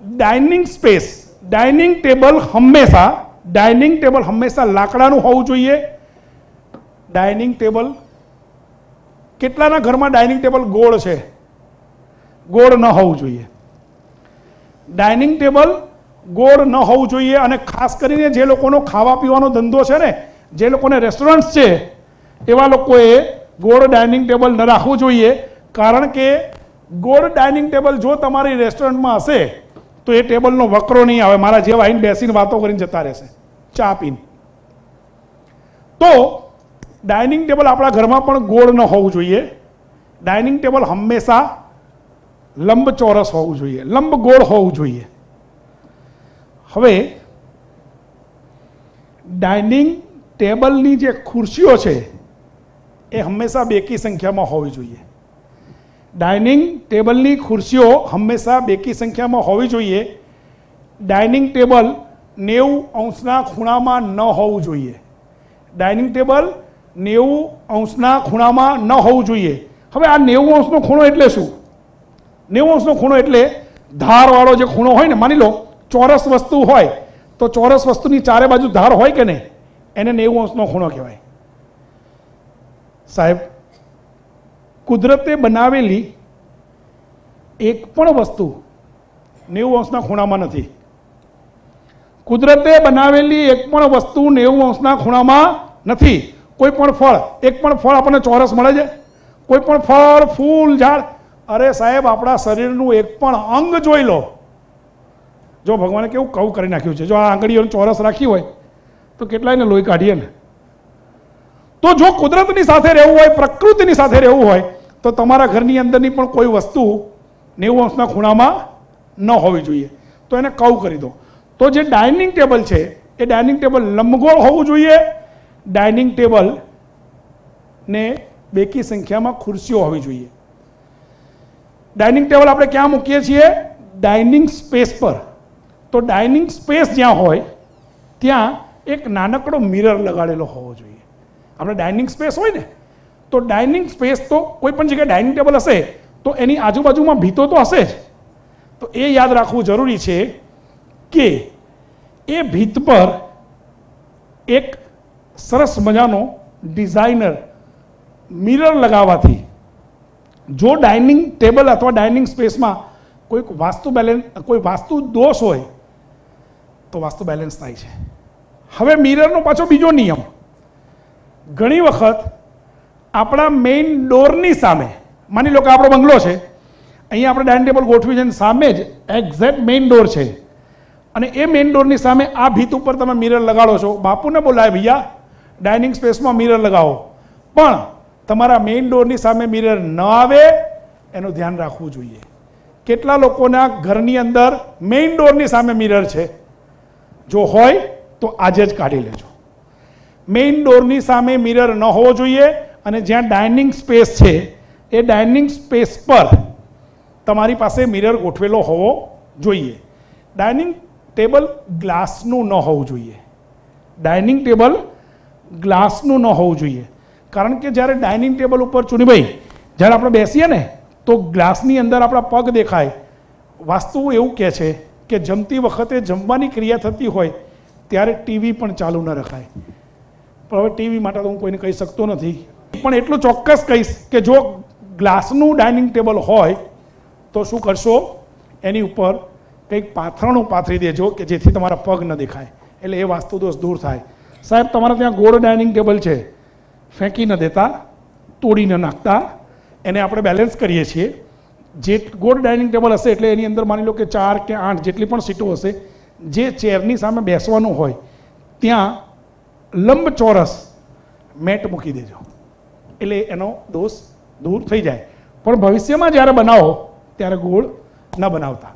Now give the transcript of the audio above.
Dining space dining table હંમેશા dining table હંમેશા લાકડાનું હોવું જોઈએ ડાઇનિંગ ટેબલ કેટલાના ઘરમાં ડાઇનિંગ ટેબલ ગોળ છે ગોળ ન હોવું જોઈએ ડાઇનિંગ ટેબલ ગોળ ન હોવું જોઈએ અને ખાસ કરીને જે લોકોનો ખાવા પીવાનો ધંધો છે ને જે લોકોને રેસ્ટોરન્ટ્સ છે એવા લોકોએ ગોળ ડાઇનિંગ ટેબલ ન રાખવું જોઈએ કારણ કે ગોળ ડાઇનિંગ ટેબલ જો તમારી રેસ્ટોરન્ટમાં હશે તો એ ટેબલનો વકરો નહીં આવે, મારા જેવા આવીને બેસીને વાતો કરીને જતા રહેશે. ચા પીને. તો ડાઇનિંગ ટેબલ આપણા ઘરમાં પણ ગોળ ન હોવું જોઈએ. ડાઇનિંગ ટેબલ હંમેશા લંબચોરસ હોવું જોઈએ લંબ ગોળ હોવું જોઈએ. હવે ડાઇનિંગ ટેબલની જે ખુરશીઓ છે, એ હંમેશા બેકી સંખ્યામાં હોવી જોઈએ. ડાઇનિંગ ટેબલની ખુરશીઓ હંમેશા બેકી સંખ્યામાં હોવી જોઈએ. ડાઇનિંગ ટેબલ નેવું અંશના ખૂણામાં ન હોવું જોઈએ. ડાઇનિંગ ટેબલ નેવું અંશના ખૂણામાં ન હોવું જોઈએ. હવે આ નેવું અંશનો ખૂણો એટલે શું? નેવું અંશનો ખૂણો એટલે ધારવાળો જે ખૂણો હોય ને, માની લો, ચોરસ વસ્તુ હોય, તો ચોરસ વસ્તુની ચારે બાજુ ધાર હોય કે નહીં? એને નેવું અંશનો ખૂણો કહેવાય. સાહેબ કુદરતે બનાવેલી એક પણ વસ્તુ નેવું અંશના ખૂણામાં નથી. કુદરતે બનાવેલી એક પણ વસ્તુ નેવું અંશના ખૂણામાં નથી. કોઈ પણ ફળ, એક પણ ફળ આપણને ચોરસ મળે છે. કોઈ પણ ફળ, ફૂલ, ઝાડ. અરે સાહેબ, આપણા શરીરનું એક પણ અંગ જોઈ લો. જો ભગવાને કેવું કવું કરી નાખ્યું છે. જો આ આંગળીઓને ચોરસ રાખી હોય, તો કેટલાયને લોહી કાઢીએ ને? તો જો કુદરતની સાથે રહેવું હોય, પ્રકૃતિની સાથે રહેવું હોય તો તમારા ઘરની અંદરની પણ કોઈ વસ્તુ નેવું અંશના ખૂણામાં ન હોવી જોઈએ. તો એને કવ કરી દો. તો જે ડાઇનિંગ ટેબલ છે, એ ડાઇનિંગ ટેબલ લંબગોળ હોવું જોઈએ. ડાઇનિંગ ટેબલ ને બેકી સંખ્યામાં ખુરશીઓ હોવી જોઈએ. ડાઇનિંગ ટેબલ આપણે ક્યાં મૂકીએ છીએ? ડાઇનિંગ સ્પેસ પર. તો ડાઇનિંગ સ્પેસ જ્યાં હોય, ત્યાં એક નાનકડો મિરર લગાડેલો હોવો જોઈએ. આપણે ડાઇનિંગ સ્પેસ હોય ને તો ડાઇનિંગ સ્પેસ તો કોઈ પણ જગ્યાએ ડાઇનિંગ ટેબલ હશે, તો એની આજુબાજુમાં ભીતો તો હશે જ. તો એ યાદ રાખવું જરૂરી છે કે એ ભીત પર એક સરસ મજાનો ડિઝાઇનર મિરર લગાવવાથી જો ડાઇનિંગ ટેબલ અથવા ડાઇનિંગ સ્પેસમાં કોઈક વાસ્તુ બેલેન્સ કોઈ વાસ્તુ દોષ હોય, તો વાસ્તુ બેલેન્સ થાય છે. હવે મિરરનો પાછો બીજો નિયમ. ઘણી વખત આપણા મેઇન ડોરની સામે, માની લો કે આપણો બંગલો છે, અહીંયા આપણે ડાઇનિંગ ટેબલ ગોઠવી છે અને સામે જ એક્ઝેક્ટ મેઇન ડોર છે. અને એ મેઇન ડોરની સામે આ ભીત ઉપર તમે મિરર લગાડો છો. બાપુને બોલાય, ભૈયા ડાઇનિંગ સ્પેસમાં મિરર લગાવો. પણ તમારા મેઇન ડોરની સામે મિરર ન આવે, એનું ધ્યાન રાખવું જોઈએ. કેટલા લોકોના ઘરની અંદર મેઇન ડોરની સામે મિરર છે? જો હોય તો આજે જ કાઢી લેજો. મેઇન ડોરની સામે મિરર ન હોવો જોઈએ અને જ્યાં ડાઇનિંગ સ્પેસ છે, એ ડાઇનિંગ સ્પેસ પર તમારી પાસે મિરર ગોઠવેલો હોવો જોઈએ. ડાઇનિંગ ટેબલ ગ્લાસનું ન હોવું જોઈએ. ડાઇનિંગ ટેબલ ગ્લાસનું ન હોવું જોઈએ. કારણ કે જ્યારે ડાઇનિંગ ટેબલ ઉપર ચૂનીભાઈ જ્યારે આપણે બેસીએ ને, તો ગ્લાસની અંદર આપણા પગ દેખાય. વાસ્તુ એવું કહે છે કે જમતી વખતે જમવાની ક્રિયા થતી હોય, ત્યારે ટીવી પણ ચાલુ ન રખાય. પણ હવે ટીવી માટે તો હું કોઈને કહી શકતો નથી. પણ એટલું ચોક્કસ કહીશ કે જો ગ્લાસનું ડાઇનિંગ ટેબલ હોય, તો શું કરશો? એની ઉપર કંઈક પાથરણું પાથરી દેજો કે જેથી તમારા પગ ન દેખાય. એટલે એ વાસ્તુ દોષ દૂર થાય. સાહેબ, તમારા ત્યાં ગોળ ડાઇનિંગ ટેબલ છે. ફેંકી ન દેતા, તોડી ન નાખતા. એને આપણે બેલેન્સ કરીએ છીએ. જે ગોળ ડાઇનિંગ ટેબલ હશે, એટલે એની અંદર માની લો કે ચાર કે આઠ જેટલી પણ સીટો હશે, જે ચેરની સામે બેસવાનું હોય, ત્યાં લંબચોરસ મેટ મૂકી દેજો. એટલે એનો દોષ દૂર થઈ જાય. પણ ભવિષ્યમાં જ્યારે બનાવો ત્યારે ગોળ ન બનાવતા.